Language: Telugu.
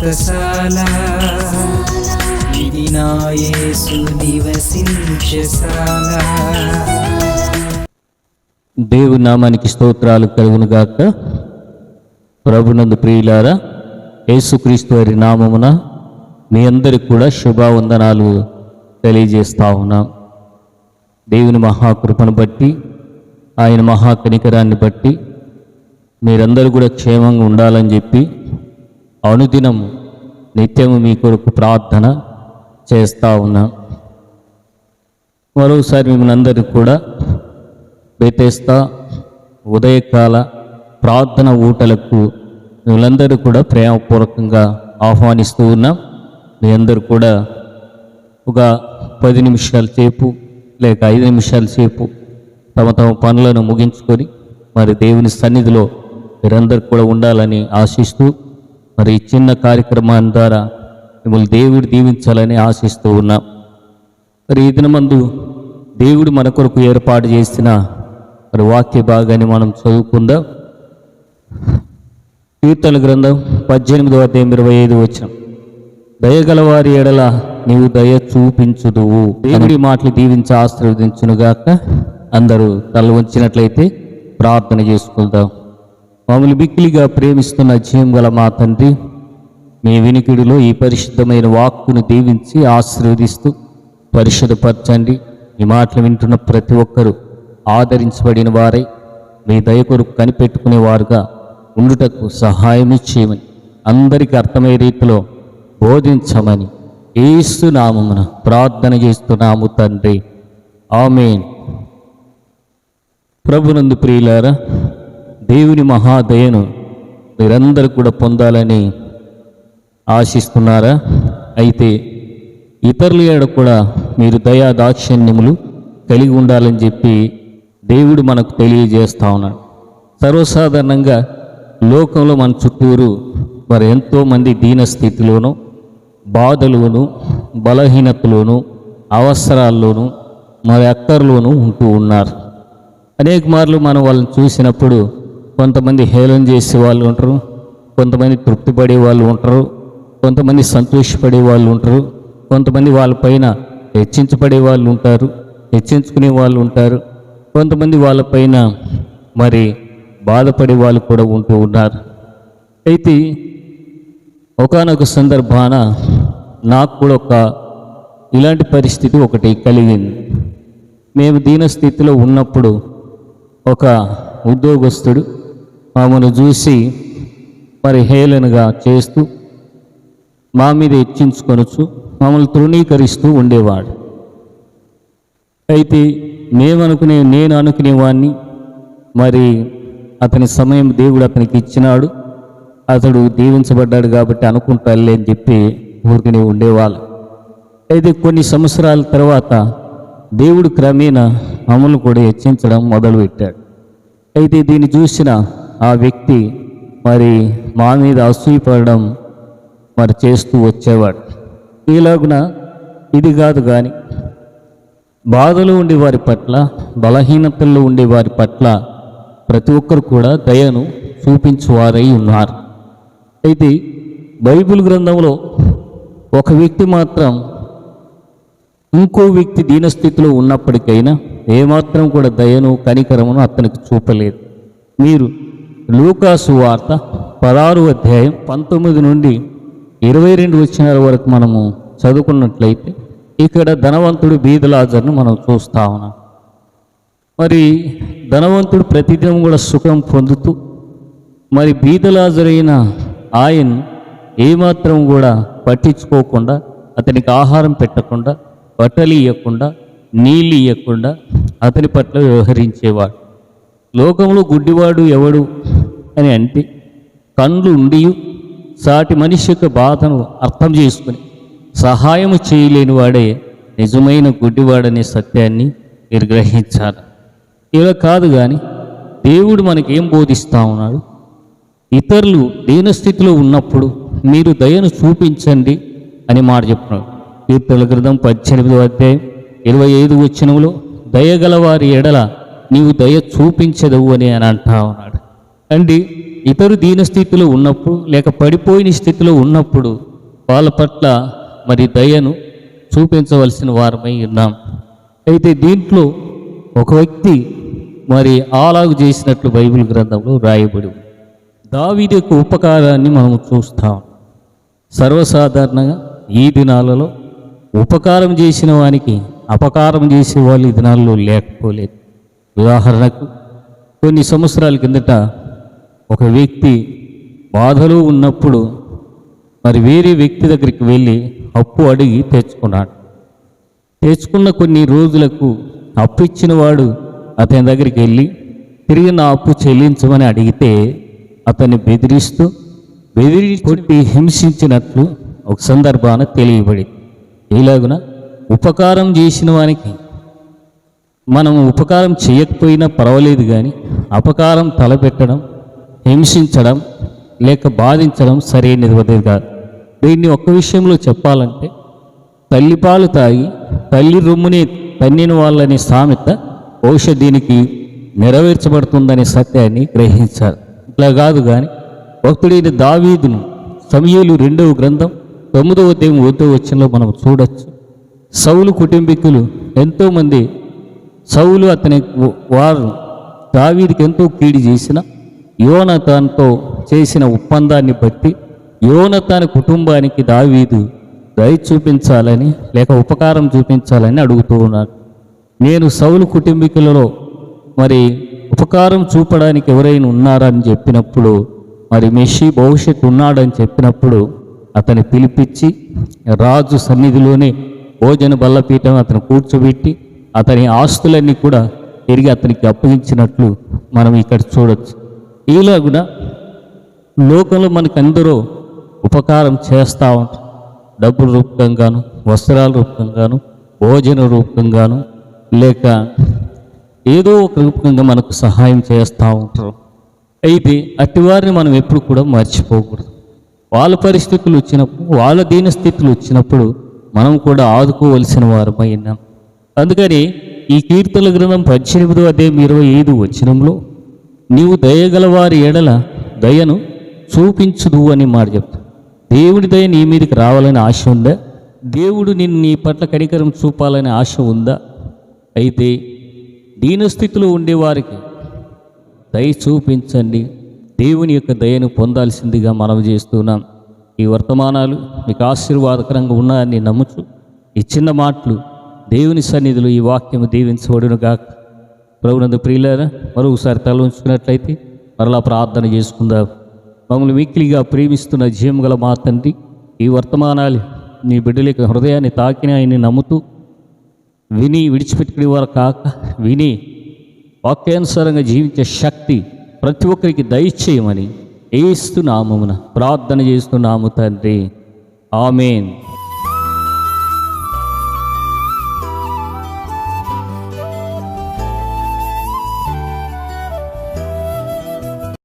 వ్రతశాల ఇది నా యేసు నివసించశాల దేవుని నామానికి స్తోత్రాలు కలుగును గాక ప్రభునందు ప్రియులారా యేసుక్రీస్తు వారి నామమున మీ అందరికి కూడా శుభావందనాలు తెలియజేస్తా ఉన్నాం. దేవుని మహాకృపను బట్టి ఆయన మహాకనికరాన్ని బట్టి మీరందరూ కూడా క్షేమంగా ఉండాలని చెప్పి అనుదినము నిత్యము మీ కొరకు ప్రార్థన చేస్తూ ఉన్నాం. మరోసారి మిమ్మల్ని అందరికీ కూడా బెతేస్తా ఉదయకాల ప్రార్థన ఊటలకు మిమ్మల్ందరూ కూడా ప్రేమపూర్వకంగా ఆహ్వానిస్తూ ఉన్నాం. మీ అందరూ కూడా ఒక పది నిమిషాల సేపు లేక ఐదు నిమిషాల సేపు తమ తమ పనులను ముగించుకొని మరి దేవుని సన్నిధిలో మీరందరూ కూడా ఉండాలని ఆశిస్తూ మరి ఈ చిన్న కార్యక్రమాన్ని ద్వారా మిమ్మల్ని దేవుడు దీవించాలని ఆశిస్తూ ఉన్నాం. మరి ఈ దినమందు దేవుడు మన కొరకు ఏర్పాటు చేసిన మరి వాక్య భాగాన్ని మనం చదువుకుందాం. కీర్తన గ్రంథం పద్దెనిమిదవ అధ్యాయం ఇరవై ఐదు వచ్చిన దయగలవారి ఎడల నీవు దయ చూపించుదువు. దేవుడి మాటలు దీవించి ఆశీర్వదించునుగాక అందరూ తల వంచినట్లయితే ప్రార్థన చేసుకుందాం. మమ్మల్ని బిక్కిలిగా ప్రేమిస్తున్న జీవం గల మా తండ్రి మీ వినికిడిలో ఈ పరిశుద్ధమైన వాక్కును దీవించి ఆశీర్వదిస్తూ పరిశుద్ధపరచండి. ఈ మాటలు వింటున్న ప్రతి ఒక్కరూ ఆదరించబడిన వారై మీ దయ కొరకు కనిపెట్టుకునేవారుగా ఉండుటకు సహాయం చేయమని అందరికీ అర్థమయ్యే రీతిలో బోధించమని ఏసు నామమున ప్రార్థన చేస్తున్నాము తండ్రి. ఆమెన్. ప్రభునందు ప్రియులారా దేవుని మహాదయను మీరందరూ కూడా పొందాలని ఆశిస్తున్నారా? అయితే ఇతరుల ఏడ కూడా మీరు దయా దాక్షిణ్యములు కలిగి ఉండాలని చెప్పి దేవుడు మనకు తెలియజేస్తా ఉన్నాడు. సర్వసాధారణంగా లోకంలో మన చుట్టూరు మరి ఎంతోమంది దీన స్థితిలోనూ బాధలోను బలహీనతలోను అవసరాల్లోనూ మరి అక్కర్లోనూ ఉంటూ ఉన్నారు. అనేక మార్లు మనం వాళ్ళని చూసినప్పుడు కొంతమంది హేళన చేసే వాళ్ళు ఉంటారు కొంతమంది తృప్తిపడే వాళ్ళు ఉంటారు కొంతమంది సంతోషపడే వాళ్ళు ఉంటారు కొంతమంది వాళ్ళపైన హెచ్చించబడే వాళ్ళు ఉంటారు హెచ్చించుకునే వాళ్ళు ఉంటారు కొంతమంది వాళ్ళపైన మరి బాధపడే వాళ్ళు కూడా ఉంటూ ఉన్నారు. అయితే ఒకానొక సందర్భాన నాకు కూడా ఒక ఇలాంటి పరిస్థితి ఒకటి కలిగింది. మేము దీన స్థితిలో ఉన్నప్పుడు ఒక ఉద్యోగస్తుడు మమ్మల్ని చూసి మరి హేళనగా చేస్తూ మా మీద హెచ్చించుకొనొచ్చు మమ్మల్ని తృణీకరిస్తూ ఉండేవాడు. అయితే మేమనుకునే నేను అనుకునేవాడిని మరి అతని సమయం దేవుడు అతనికి ఇచ్చినాడు. అతడు దీవించబడ్డాడు కాబట్టి అనుకుంటాలే అని చెప్పి ఊరికనే ఉండేవాళ్ళు. అయితే కొన్ని సంవత్సరాల తర్వాత దేవుడు క్రమేణా మమ్మల్ని కూడా హెచ్చించడం మొదలుపెట్టాడు. అయితే దీన్ని చూసిన ఆ వ్యక్తి మరి మా మీద అసూయపడడం మరి చేస్తూ వచ్చేవాడు. ఈలోగున ఇది కాదు కానీ బాధలో ఉండే వారి పట్ల బలహీనతల్లో ఉండే వారి పట్ల ప్రతి ఒక్కరు కూడా దయను చూపించువారై ఉన్నారు. అయితే బైబిల్ గ్రంథంలో ఒక వ్యక్తి మాత్రం ఇంకో వ్యక్తి దీనస్థితిలో ఉన్నప్పటికైనా ఏమాత్రం కూడా దయను కనికరమును అతనికి చూపలేదు. మీరు లూకాసు వార్త పదహారు అధ్యాయం పంతొమ్మిది నుండి ఇరవై రెండు వచ్చిన వరకు మనము చదువుకున్నట్లయితే ఇక్కడ ధనవంతుడు బీదలాజర్ను మనం చూస్తా ఉన్నాం. మరి ధనవంతుడు ప్రతిదినం కూడా సుఖం పొందుతూ మరి బీదలాజరైన ఆయన ఏమాత్రం కూడా పట్టించుకోకుండా అతనికి ఆహారం పెట్టకుండా బట్టలు ఇవ్వకుండా నీళ్ళు ఇవ్వకుండా అతని పట్ల వ్యవహరించేవాడు. లోకంలో గుడ్డివాడు ఎవడు? అని అంటే కండ్లు ఉండి సాటి మనిషి యొక్క బాధను అర్థం చేసుకుని సహాయం చేయలేని వాడే నిజమైన గుడ్డివాడనే సత్యాన్ని మీరు గ్రహించాలి ఇలా కాదు కానీ దేవుడు మనకేం బోధిస్తా ఉన్నాడు? ఇతరులు దీనస్థితిలో ఉన్నప్పుడు మీరు దయను చూపించండి అని మాట చెప్తున్నాడు. కీర్తన గ్రంథం పద్దెనిమిదో అధ్యాయం ఇరవై ఐదు వచ్చినములో దయగల వారి ఎడల నీవు దయ చూపించదవు అని అని అంటా ఉన్నాడు. అండి ఇతరు దీన స్థితిలో ఉన్నప్పుడు లేక పడిపోయిన స్థితిలో ఉన్నప్పుడు వాళ్ళ పట్ల మరి దయను చూపించవలసిన వారమై ఉన్నాం. అయితే దీంట్లో ఒక వ్యక్తి మరి ఆలాగు చేసినట్లు బైబిల్ గ్రంథంలో రాయబడి దావీది యొక్క ఉపకారాన్ని మనం చూస్తాం. సర్వసాధారణంగా ఈ దినాలలో ఉపకారం చేసిన వానికి అపకారం చేసే వాళ్ళు ఈ దినాల్లో లేకపోలేదు. ఉదాహరణకు కొన్ని సంవత్సరాల కిందట ఒక వ్యక్తి బాధలో ఉన్నప్పుడు మరి వేరే వ్యక్తి దగ్గరికి వెళ్ళి అప్పు అడిగి తెచ్చుకున్నాడు. తెచ్చుకున్న కొన్ని రోజులకు అప్పు ఇచ్చిన వాడు అతని దగ్గరికి వెళ్ళి తిరిగి నా అప్పు చెల్లించమని అడిగితే అతన్ని బెదిరిస్తూ బెదిరి కొట్టి హింసించినట్లు ఒక సందర్భాన తెలియబడి ఇలాగున ఉపకారం చేసిన వానికి మనం ఉపకారం చేయకపోయినా పర్వాలేదు కానీ అపకారం తలపెట్టడం హింసించడం లేక బాధించడం సరైనది వదిలి కాదు. దీన్ని ఒక్క విషయంలో చెప్పాలంటే తల్లిపాలు తాగి తల్లి రొమ్ముని తన్నిన వాళ్ళని సామెత బహుశా దీనికి నెరవేర్చబడుతుందనే సత్యాన్ని గ్రహించారు. ఇట్లా కాదు కానీ భక్తుడైన దావీదును సమయలు రెండవ గ్రంథం తొమ్మిదవ దేవం ఒకటో వచ్చంలో మనం చూడొచ్చు. సౌలు కుటుంబీకులు ఎంతోమంది సౌలు అతని వారు దావీదికి ఎంతో కీడి చేసిన యోనతాన్తో చేసిన ఒప్పందాన్ని బట్టి యోనతాన్ కుటుంబానికి దావీదు దయ చూపించాలని లేక ఉపకారం చూపించాలని అడుగుతూ ఉన్నాడు. నేను సౌలు కుటుంబీకులలో మరి ఉపకారం చూపడానికి ఎవరైనా ఉన్నారని చెప్పినప్పుడు మరి మెషి భవిష్యత్తు ఉన్నాడని చెప్పినప్పుడు అతని పిలిపించి రాజు సన్నిధిలోనే భోజన బల్లపీఠం అతను కూర్చోబెట్టి అతని ఆస్తులన్నీ కూడా తిరిగి అతనికి అప్పగించినట్లు మనం ఇక్కడ చూడొచ్చు. ఈలాగున లోకంలో మనకు అందరూ ఉపకారం చేస్తూ ఉంటారు డబ్బుల రూపకంగాను వస్త్రాల రూపకంగాను భోజన రూపకంగాను లేక ఏదో ఒక రూపకంగా మనకు సహాయం చేస్తూ ఉంటారు. అయితే అట్టివారిని మనం ఎప్పుడు కూడా మర్చిపోకూడదు. వాళ్ళ పరిస్థితులు వచ్చినప్పుడు వాళ్ళ దీని స్థితులు వచ్చినప్పుడు మనం కూడా ఆదుకోవలసిన వారమై ఉన్నాం. అందుకని ఈ కీర్తన గ్రంథం పద్దెనిమిదో అదే ఇరవై ఐదు వచ్చినంలో నీవు దయగల వారి ఎడల దయను చూపించుదు అని మాట చెప్తా దేవుడి దయ నీ మీదకి రావాలని ఆశ ఉందా? దేవుడు నిన్ను నీ పట్ల కడికరం చూపాలనే ఆశ ఉందా? అయితే దీనస్థితిలో ఉండేవారికి దయ చూపించండి. దేవుని యొక్క దయను పొందాల్సిందిగా మనం చేస్తున్నాం. ఈ వర్తమానాలు మీకు ఆశీర్వాదకరంగా ఉన్నాయని నమ్ముచు ఈ చిన్న మాటలు దేవుని సన్నిధిలో ఈ వాక్యము దీవించబడును గాక ప్రభునందు ప్రియులారా మరొకసారి తల ఉంచుకున్నట్లయితే మరలా ప్రార్థన చేసుకుందాం. మమ్మల్ని మిక్కిలిగా ప్రేమిస్తున్న జీవం గల మా తండ్రి ఈ వర్తమానాలు నీ బిడ్డల యొక్క హృదయాన్ని తాకిన ఆయన్ని నమ్ముతూ విని విడిచిపెట్టుకునే వారు కాక విని వాక్యానుసారంగా జీవించే శక్తి ప్రతి ఒక్కరికి దయచేయమని ఏస్తు ప్రార్థన చేస్తున్నాము తండ్రి. ఆమెన్.